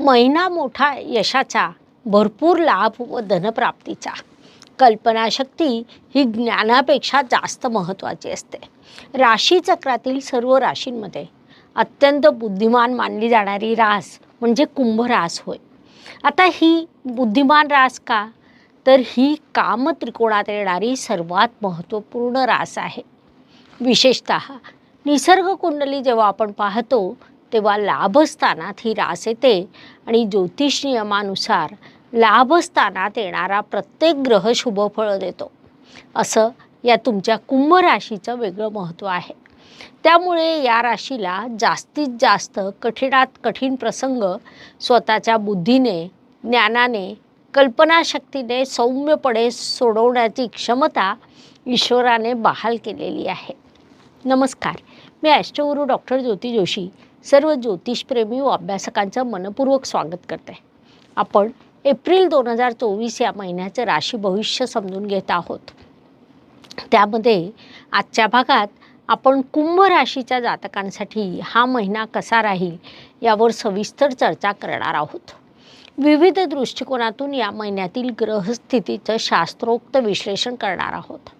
महिना मोठा यशाचा भरपूर लाभ व धनप्राप्तीचा. कल्पनाशक्ती ही ज्ञानापेक्षा जास्त महत्त्वाची असते. राशीचक्रातील सर्व राशींमध्ये अत्यंत बुद्धिमान मानली जाणारी रास म्हणजे कुंभ रास होय. आता ही बुद्धिमान रास का? तर ही काम त्रिकोणात येणारी सर्वात महत्त्वपूर्ण रास आहे. विशेषत निसर्ग कुंडली जेव्हा आपण पाहतो तेव्हा लाभस्थानात ही रास येते. आणि ज्योतिष नियमानुसार लाभस्थानात येणारा प्रत्येक ग्रह शुभ फळं देतो. असं या तुमच्या कुंभ राशीचं वेगळं महत्त्व आहे. त्यामुळे या राशीला जास्तीत जास्त कठीणात कठीण प्रसंग स्वतःच्या बुद्धीने ज्ञानाने कल्पनाशक्तीने सौम्यपणे सोडवण्याची क्षमता ईश्वराने बहाल केलेली आहे. नमस्कार. मी ॲस्ट्रोगुरू डॉक्टर ज्योती जोशी सर्व ज्योतिषप्रेमी व अभ्यासकांचं मनपूर्वक स्वागत करते. आपण एप्रिल दोन हजार चोवीस या महिन्याचं राशी भविष्य समजून घेत आहोत. त्यामध्ये आजच्या भागात आपण कुंभ राशीच्या जातकांसाठी हा महिना कसा राहील यावर सविस्तर चर्चा करणार आहोत. विविध दृष्टिकोनातून या महिन्यातील ग्रहस्थितीचं शास्त्रोक्त विश्लेषण करणार आहोत.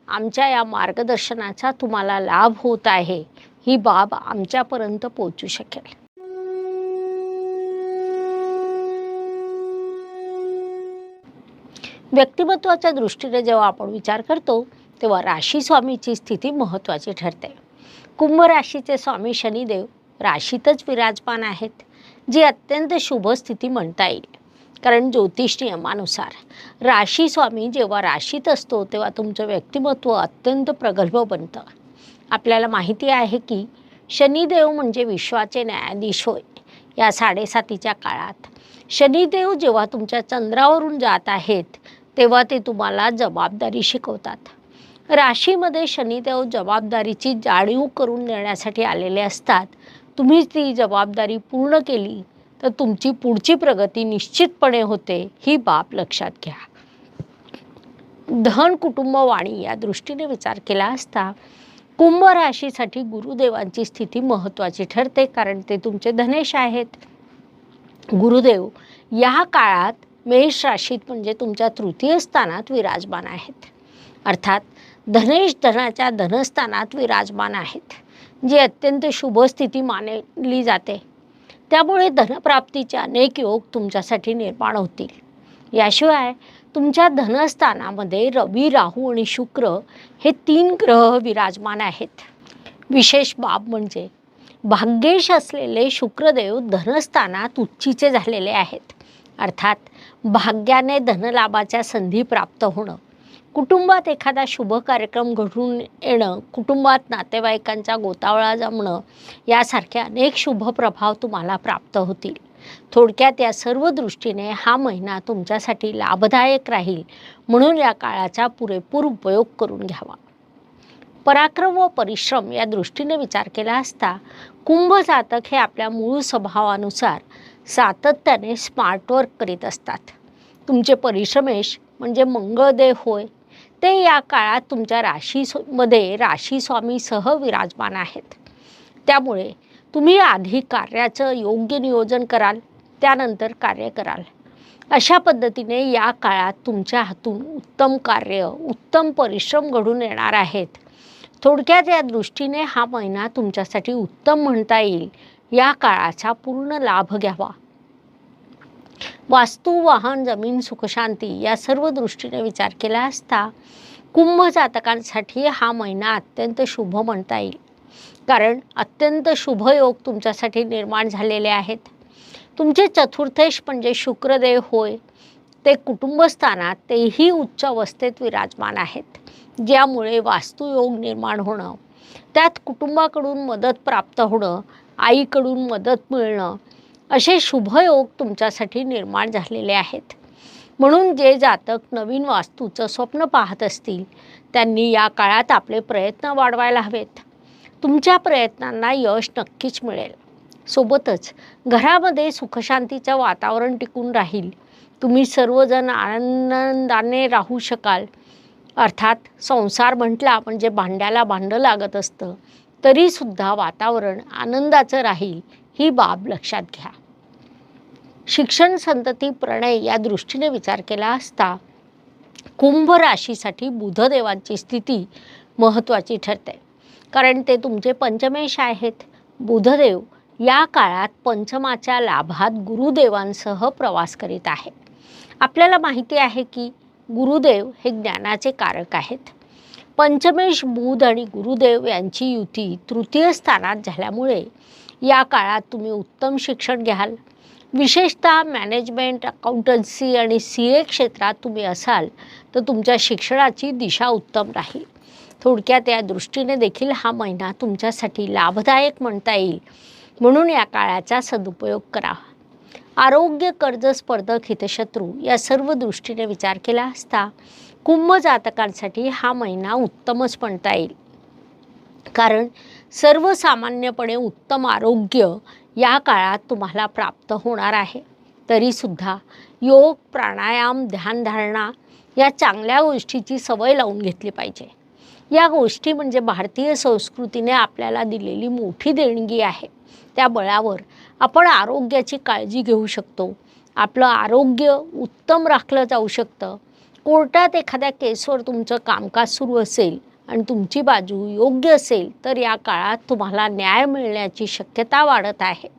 आमच्या या मार्गदर्शनाचा तुम्हाला लाभ होत आहे. ही बाब आमच्यापर्यंत पोहोचू शकेल. व्यक्तिमत्वाच्या दृष्टीने जेव्हा आपण विचार करतो तेव्हा राशी स्वामीची स्थिती महत्त्वाची ठरते. कुंभ राशीचे स्वामी शनिदेव राशीतच विराजमान आहेत जी अत्यंत शुभ स्थिती म्हणता येईल. कारण ज्योतिष नियमानुसार राशी स्वामी जेव्हा राशीत असतो तेव्हा तुमचं व्यक्तिमत्व अत्यंत प्रगल्भ बनतं. आपल्याला माहिती आहे की शनिदेव म्हणजे विश्वाचे न्यायाधीश होय या साडेसातीच्या काळात. शनिदेव जेव्हा तुमच्या चंद्रावरून जात आहेत तेव्हा ते तुम्हाला जबाबदारी शिकवतात. राशीमध्ये शनिदेव जबाबदारीची जाणीव करून देण्यासाठी आलेले असतात. तुम्ही ती जबाबदारी पूर्ण केली तर तुमची पुढची प्रगती निश्चितपणे होते ही बाब लक्षात घ्या. धन कुटुंब वाणी या दृष्टीने विचार केला असता कुंभ राशीसाठी गुरुदेवांची स्थिती महत्त्वाची ठरते कारण ते तुमचे धनेश आहेत. गुरुदेव या काळात मेष राशीत म्हणजे तुमच्या तृतीय स्थानात विराजमान आहेत. अर्थात धनेश धनाच्या धनस्थानात विराजमान आहेत जी अत्यंत शुभ स्थिती मानली जाते. त्यामुळे धनप्राप्तीचे अनेक योग तुमच्यासाठी निर्माण होतील. याशिवाय तुमच्या धनस्थानामध्ये रवी राहू आणि शुक्र हे तीन ग्रह विराजमान आहेत. विशेष बाब म्हणजे भाग्येश असलेले शुक्रदेव धनस्थानात उच्चीचे झालेले आहेत. अर्थात भाग्याने धनलाभाच्या संधी प्राप्त होणं कुटुंबात एखादा शुभ कार्यक्रम घडून येणं कुटुंबात नातेवाईकांचा गोतावळा जमणं यासारखे अनेक शुभ प्रभाव तुम्हाला प्राप्त होतील. थोडक्यात या सर्व दृष्टीने हा महिना तुमच्यासाठी लाभदायक राहील म्हणून या काळाचा पुरेपूर उपयोग करून घ्यावा. पराक्रम व परिश्रम या दृष्टीने विचार केला असता कुंभ जातक हे आपल्या मूळ स्वभावानुसार सातत्याने स्मार्ट वर्क करीत असतात. तुमचे परिश्रमेश म्हणजे मंगळदेव होय ते या काळात तुमच्या राशीमध्ये राशी स्वामीसह विराजमान आहेत. त्यामुळे तुम्ही आधी कार्याचं योग्य नियोजन कराल त्यानंतर कार्य कराल. अशा पद्धतीने या काळात तुमच्या हातून उत्तम कार्य उत्तम परिश्रम घडून येणार आहेत. थोडक्यात या दृष्टीने हा महिना तुमच्यासाठी उत्तम म्हणता येईल. या काळाचा पूर्ण लाभ घ्यावा. वास्तू वाहन जमीन सुखशांती या सर्व दृष्टीने विचार केला असता कुंभ जातकांसाठी हा महिना अत्यंत शुभ म्हणता येईल. कारण अत्यंत शुभ योग तुमच्यासाठी निर्माण झालेले आहेत. तुमचे चतुर्थेश म्हणजे शुक्रदेव होय. ते कुटुंबस्थानात तेही उच्च अवस्थेत विराजमान आहेत. ज्यामुळे वास्तुयोग निर्माण होणं त्यात कुटुंबाकडून मदत प्राप्त होणं आईकडून मदत मिळणं असे शुभयोग तुमच्यासाठी निर्माण झालेले आहेत. म्हणून जे जातक नवीन वास्तूचं स्वप्न पाहत असतील त्यांनी या काळात आपले प्रयत्न वाढवायला हवेत. तुमच्या प्रयत्नांना यश नक्कीच मिळेल. सोबतच घरामध्ये सुखशांतीचं वातावरण टिकून राहील. तुम्ही सर्वजण आनंदाने राहू शकाल. अर्थात संसार म्हटला म्हणजे भांड्याला भांडं लागत असतं. तरीसुद्धा वातावरण आनंदाचं राहील ही बाब लक्षात घ्या. शिक्षण संतती प्रणय या दृष्टीने विचार केला असता कुंभ राशीसाठी बुधदेवांची स्थिती महत्त्वाची ठरते. कारण ते तुमचे पंचमेश आहेत. बुधदेव या काळात पंचमाच्या लाभात गुरुदेवांसह प्रवास करीत आहे. आपल्याला माहिती आहे की गुरुदेव हे ज्ञानाचे कारक आहेत. पंचमेश बुध आणि गुरुदेव यांची युती तृतीय स्थानात झाल्यामुळे या काळात तुम्ही उत्तम शिक्षण घ्याल. विशेषतः मॅनेजमेंट अकाउंटन्सी आणि सी ए क्षेत्रात तुम्ही असाल तर तुमच्या शिक्षणाची दिशा उत्तम राहील. थोडक्यात या दृष्टीने देखील हा महिना तुमच्यासाठी लाभदायक म्हणता येईल. म्हणून या काळाचा सदुपयोग करा. आरोग्य कर्ज स्पर्धक हितशत्रू या सर्व दृष्टीने विचार केला असता कुंभ जातकांसाठी हा महिना उत्तमच म्हणता येईल. कारण सर्वसामान्यपणे उत्तम आरोग्य या काळात तुम्हाला प्राप्त होणार आहे. तरीसुद्धा योग प्राणायाम ध्यानधारणा या चांगल्या गोष्टीची सवय लावून घेतली पाहिजे. या गोष्टी म्हणजे भारतीय संस्कृतीने आपल्याला दिलेली मोठी देणगी आहे. त्या बळावर आपण आरोग्याची काळजी घेऊ शकतो. आपलं आरोग्य उत्तम राखलं जाऊ शकतं. कोर्टात एखाद्या केसवर तुमचं कामकाज सुरू असेल आणि तुमची बाजू योग्य असेल तर या काळात तुम्हाला न्याय मिळण्याची शक्यता वाढत आहे.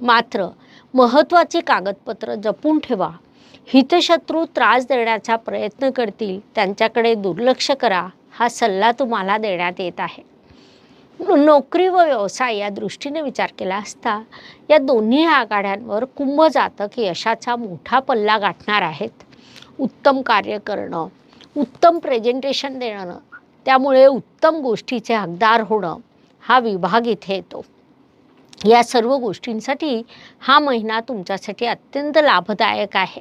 मात्र महत्त्वाची कागदपत्र जपून ठेवा. हितशत्रू त्रास देण्याचा प्रयत्न करतील. त्यांच्याकडे दुर्लक्ष करा. हा सल्ला तुम्हाला देण्यात येत आहे. नोकरी व व्यवसाय या दृष्टीने विचार केला असता या दोन्ही आघाड्यांवर कुंभ जातक यशाचा मोठा पल्ला गाठणार आहेत. उत्तम कार्य करणं उत्तम प्रेझेंटेशन देणं त्यामुळे उत्तम गोष्टीचे हकदार होणं हा विभाग इथे येतो. या सर्व गोष्टींसाठी हा महिना तुमच्यासाठी अत्यंत लाभदायक आहे.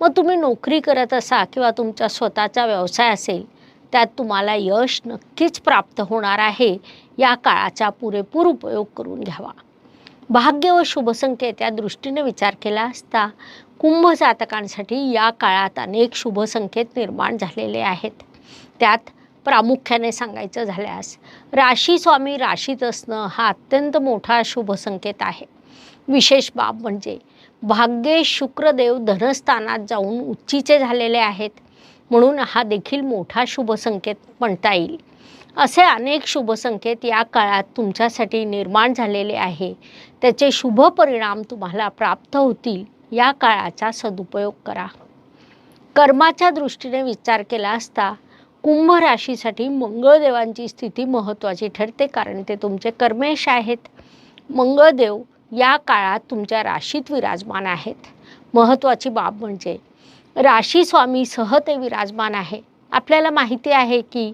मग तुम्ही नोकरी करत असा किंवा तुमचा स्वतःचा व्यवसाय असेल त्यात तुम्हाला यश नक्कीच प्राप्त होणार आहे या काळाचा पुरेपूर उपयोग करून घ्यावा. भाग्य व शुभसंकेत या दृष्टीने विचार केला असता कुंभ जातकांसाठी या काळात अनेक शुभसंकेत निर्माण झालेले आहेत. त्यात प्रामुख्याने सांगायचं झाल्यास राशी स्वामी राशीत असणं हा अत्यंत मोठा शुभसंकेत आहे. विशेष बाब म्हणजे भाग्ये शुक्रदेव धनस्थानात जाऊन उच्चीचे झालेले आहेत म्हणून हा देखील मोठा शुभसंकेत म्हणता येईल. असे अनेक शुभसंकेत या काळात तुमच्यासाठी निर्माण झालेले आहे. त्याचे शुभ परिणाम तुम्हाला प्राप्त होतील या काळाचा सदुपयोग करा. कर्माच्या दृष्टीने विचार केला असता कुंभ राशीसाठी मंगळदेवांची स्थिती महत्त्वाची ठरते कारण ते तुमचे कर्मेश आहेत. मंगळदेव या काळात तुमच्या राशीत विराजमान आहेत. महत्त्वाची बाब म्हणजे राशी स्वामीसह ते विराजमान आहे. आपल्याला माहिती आहे की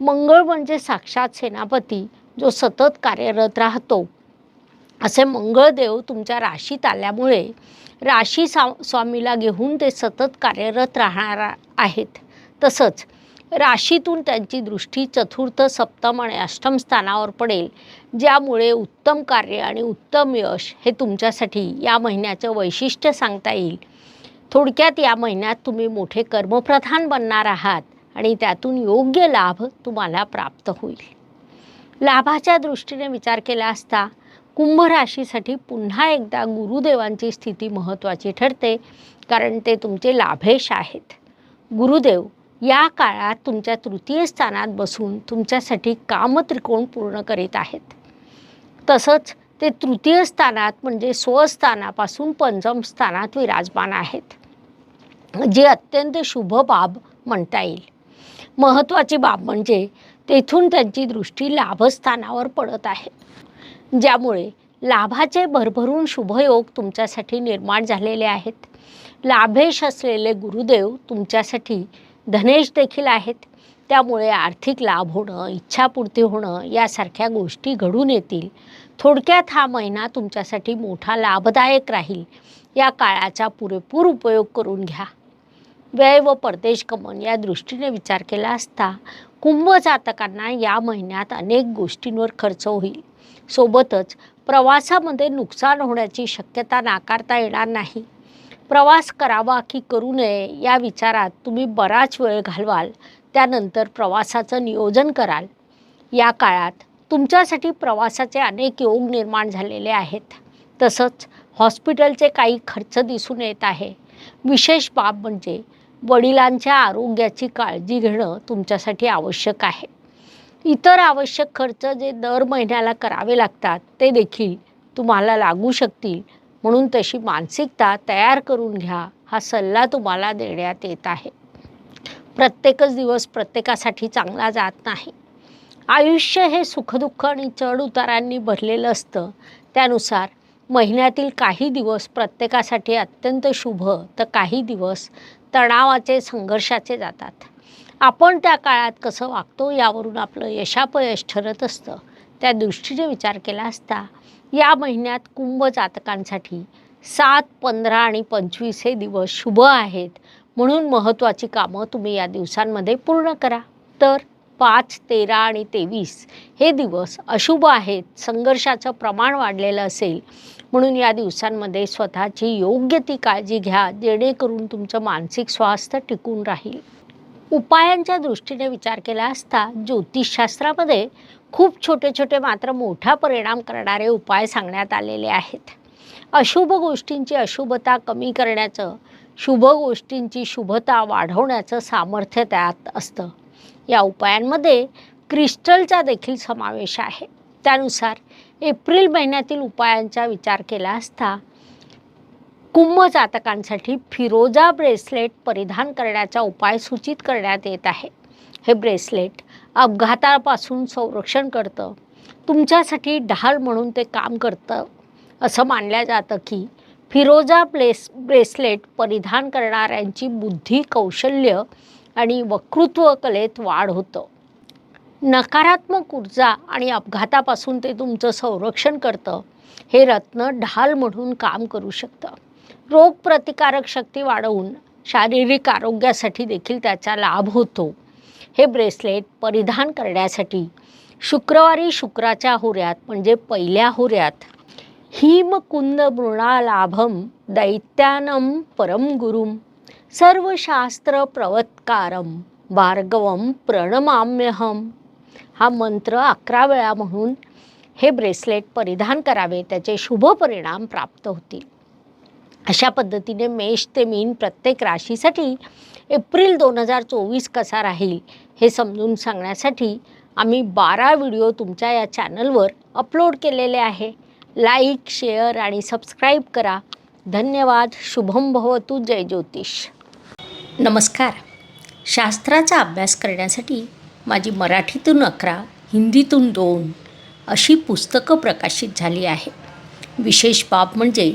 मंगळ म्हणजे साक्षात सेनापती जो सतत कार्यरत राहतो. असे मंगळदेव तुमच्या राशीत आल्यामुळे राशी सा स्वामीला घेऊन ते सतत कार्यरत राहणार आहेत. तसंच राशीतून त्यांची दृष्टी चतुर्थ सप्तम आणि अष्टम स्थानावर पडेल ज्यामुळे उत्तम कार्य आणि उत्तम यश हे तुमच्यासाठी या महिन्याचं वैशिष्ट्य सांगता येईल. थोडक्यात या महिन्यात तुम्ही मोठे कर्मप्रधान बनणार आहात आणि त्यातून योग्य लाभ तुम्हाला प्राप्त होईल. लाभाच्या दृष्टीने विचार केला असता कुंभ राशीसाठी पुन्हा एकदा गुरुदेवांची स्थिती महत्त्वाची ठरते कारण ते तुमचे लाभेश आहेत. गुरुदेव या काळात तुमच्या तृतीय स्थानात बसून तुमच्यासाठी कामत्रिकोण पूर्ण करीत आहेत. तसंच ते तृतीय स्थानात म्हणजे स्वस्थानापासून पंचम स्थानात विराजमान आहेत. जे अत्यंत शुभ बाब म्हणता येईल. महत्त्वाची बाब म्हणजे तेथून त्यांची दृष्टी लाभस्थानावर पडत आहे. ज्यामुळे लाभाचे भरभरून शुभयोग तुमच्यासाठी निर्माण झालेले आहेत. लाभेश असलेले गुरुदेव तुमच्यासाठी धनेश देखील आहेत. त्यामुळे आर्थिक लाभ होणं इच्छापूर्ती होणं यासारख्या गोष्टी घडून येतील. थोडक्यात हा महिना तुमच्यासाठी मोठा लाभदायक राहील. या काळाचा पुरेपूर उपयोग करून घ्या. व्यय व परदेश गमन या दृष्टीने विचार केला असता कुंभ जातकांना या महिन्यात अनेक गोष्टींवर खर्च होईल. सोबतच प्रवासामध्ये नुकसान होण्याची शक्यता नाकारता येणार नाही. प्रवास करावा की करू नये या विचारात तुम्ही बराच वेळ घालवाल. त्यानंतर प्रवासाचं नियोजन कराल. या काळात तुमच्यासाठी प्रवासाचे अनेक योग निर्माण झालेले आहेत. तसंच हॉस्पिटलचे काही खर्च दिसून येत आहे. विशेष बाब म्हणजे वडिलांच्या आरोग्याची काळजी घेणं तुमच्यासाठी आवश्यक आहे. इतर आवश्यक खर्च जे दर महिन्याला करावे लागतात ते देखील तुम्हाला लागू शकतील. म्हणून तशी मानसिकता तयार करून घ्या. हा सल्ला तुम्हाला देण्यात येत आहे. प्रत्येकच दिवस प्रत्येकासाठी चांगला जात नाही. आयुष्य हे सुखदुःख आणि चढ उतारांनी भरलेलं असतं. त्यानुसार महिन्यातील काही दिवस प्रत्येकासाठी अत्यंत शुभ तर काही दिवस तणावाचे संघर्षाचे जातात. आपण त्या काळात कसं वागतो यावरून आपलं यशापयश ठरत असतं. त्या दृष्टीने विचार केला असता या महिन्यात कुंभ जातकांसाठी सात पंधरा आणि पंचवीस हे दिवस शुभ आहेत. म्हणून महत्त्वाची कामं तुम्ही या दिवसांमध्ये पूर्ण करा. तर पाच तेरा आणि तेवीस हे दिवस अशुभ आहेत. संघर्षाचं प्रमाण वाढलेलं असेल. म्हणून या दिवसांमध्ये स्वतःची योग्य ती काळजी घ्या जेणेकरून तुमचं मानसिक स्वास्थ्य टिकून राहील. उपायांच्या दृष्टीने विचार केला असता ज्योतिषशास्त्रामध्ये खूप छोटे छोटे मात्र मोठा परिणाम करणारे उपाय सांगण्यात आलेले आहेत. अशुभ गोष्टींची अशुभता कमी करण्याचं शुभ गोष्टींची शुभता वाढवण्याचं सामर्थ्य त्यात असतं. या उपायांमध्ये क्रिस्टलचा देखील समावेश आहे. त्यानुसार एप्रिल महिन्यातील उपायांचा विचार केला असता कुंभ जातकांसाठी फिरोजा ब्रेसलेट परिधान करण्याचा उपाय सूचित करण्यात येत आहे. हे ब्रेसलेट अपघातापासून संरक्षण करतं. तुमच्यासाठी ढाल म्हणून ते काम करतं. असं मानलं जातं की फिरोजा ब्लेस ब्रेसलेट परिधान करणाऱ्यांची बुद्धी कौशल्य आणि वक्तृत्व कलेत वाढ होतं. नकारात्मक ऊर्जा आणि अपघातापासून ते तुमचं संरक्षण करतं. हे रत्न ढाल म्हणून काम करू शकतं. रोगप्रतिकारक शक्ती वाढवून शारीरिक आरोग्यासाठी देखील त्याचा लाभ होतो. हे ब्रेसलेट परिधान करण्यासाठी शुक्रवारी शुक्राच्या होऱ्यात म्हणजे पहिल्या होऱ्यात हिमकुंद मृणालाभम दैत्यानम परम गुरुम सर्वशास्त्र प्रवत्कारम भार्गवम प्रणमाम्यहम. हा मंत्र अकरा वेळा म्हणून हे ब्रेसलेट परिधान करावे त्याचे शुभ परिणाम प्राप्त होतील. अशा पद्धतीने मेष ते मीन प्रत्येक राशीसाठी एप्रिल दोन हजार चोवीस कसा राहील हे समजून सांगण्यासाठी आम्ही बारा व्हिडिओ तुमच्या या चॅनलवर अपलोड केलेले आहे. लाईक शेअर आणि सबस्क्राईब करा. धन्यवाद. शुभम भवतु. जय ज्योतिष. नमस्कार. शास्त्राचा अभ्यास करण्यासाठी माझी मराठीतून अकरा हिंदीतून दोन अशी पुस्तकं प्रकाशित झाली आहे. विशेष बाब म्हणजे